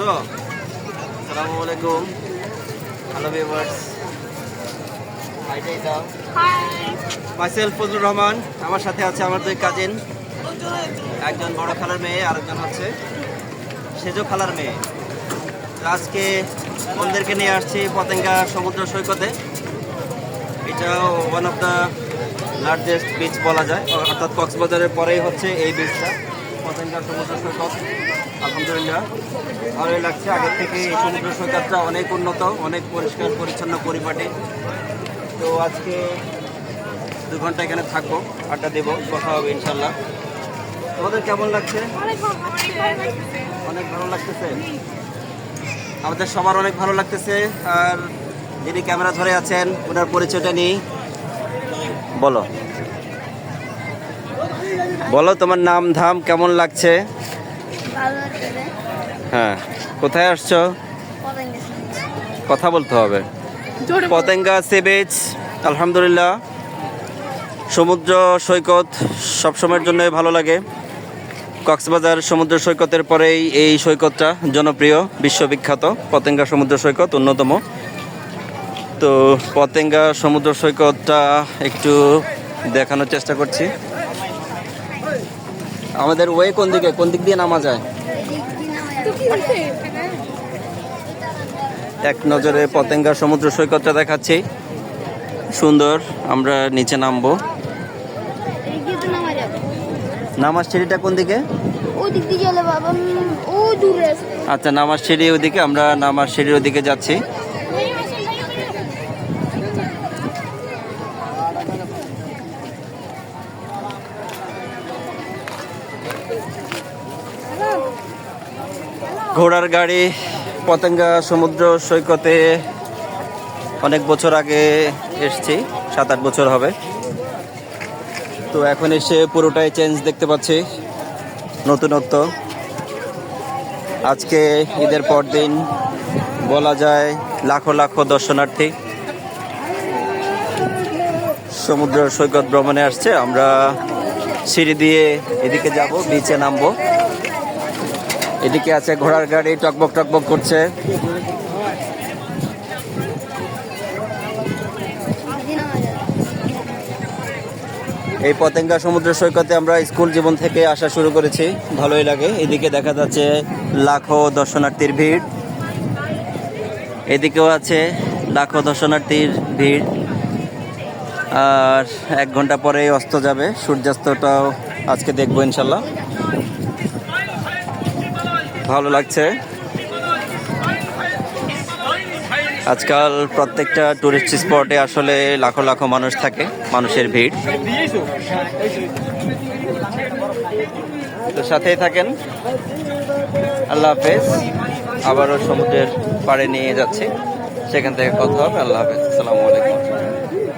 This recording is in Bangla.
আছো আসসালামু আলাইকুম। Hello viewers. Myself Fazlur Rahman. আমার সাথে আছে আমার দুই কাজিন একজন বড় খালার মেয়ে আরেকজন হচ্ছে সেজো খালার মেয়ে। আজকে ওদেরকে নিয়ে আসছি পতেঙ্গা সমুদ্র সৈকতে। এটা one of the largest beach বলা যায় অর্থাৎ কক্সবাজারের পরেই হচ্ছে এই বিচটা পতেঙ্গা সমুদ্র সৈকত, আলহামদুলিল্লাহ। ভালোই লাগছে। আগের থেকে এই সমুদ্র সৈকতটা অনেক উন্নত, অনেক পরিষ্কার, পরিচ্ছন্ন পরিপাটি। তো আজকে দু ঘণ্টা এখানে থাকব, আড্ডা দেবো, কথা হবে ইনশাল্লাহ তোমাদের কেমন লাগছে? অনেক ভালো লাগতেছে। আমাদের সবার অনেক ভালো লাগতেছে। আর যিনি ক্যামেরা ধরে আছেন, ওনার পরিচয়টা নিই। বলো। বলো তোমার নাম ধাম কেমন লাগছে? হ্যাঁ। কোথায় আসছো? কথা বলতে হবে। পতেঙ্গা সি বিচ আলহামদুলিল্লাহ। সমুদ্র সৈকত সবসময়ের জন্যই ভালো লাগে। কক্সবাজার সমুদ্র সৈকতের পরেই এই সৈকতটা জনপ্রিয় বিশ্ববিখ্যাত। পতেঙ্গা সমুদ্র সৈকত অন্যতম। তো পতেঙ্গা সমুদ্র সৈকতটা একটু দেখানোর চেষ্টা করছি। আমাদের ওয়ে কোন দিকে? কোন দিক দিয়ে নামা যায় এক নজরে পতেঙ্গা সমুদ্র সৈকতটা দেখাচ্ছি। সুন্দর আমরা নিচে নামবো। নামাজ সিঁড়িটা কোন দিকে? আচ্ছা নামাজ সিঁড়ি ওদিকে আমরা নামাজ সিঁড়ির ওদিকে যাচ্ছি। ঘোড়ার গাড়ি, পতেঙ্গা, সমুদ্র, সৈকতে অনেক বছর আগে এসছি সাত আট বছর হবে। তো এখন এসে পুরোটাই চেঞ্জ দেখতে পাচ্ছি, নতুনত্ব। আজকে ঈদের পর দিন বলা যায় লাখো লাখো দর্শনার্থী সমুদ্র সৈকত ভ্রমণে আসছে। আমরা সিঁড়ি দিয়ে এদিকে যাব বিচে নামবো। এদিকে আছে ঘোড়ার গাড়ি, টকবক টকবক করছে। এই পতেঙ্গা সমুদ্র সৈকতে আমরা স্কুল জীবন থেকে আসা শুরু করেছি। ভালোই লাগে। এদিকে দেখা যাচ্ছে লাখো দর্শনার্থীর ভিড়। এদিকেও আছে লাখো দর্শনার্থীর ভিড়। আর এক ঘণ্টা পরে অস্ত যাবে। সূর্যাস্তটাও আজকে দেখব ইনশাল্লাহ। ভালো লাগছে। আজকাল প্রত্যেকটা টুরিস্ট স্পটে আসলে লাখো লাখো মানুষ থাকে, মানুষের ভিড়। তো সাথেই থাকেন। আল্লাহ হাফেজ। আবারও সমুদ্রের পাড়ে নিয়ে যাচ্ছি। সেখান থেকে কথা হবে। আল্লাহ হাফেজ। আসসালামু আলাইকুম।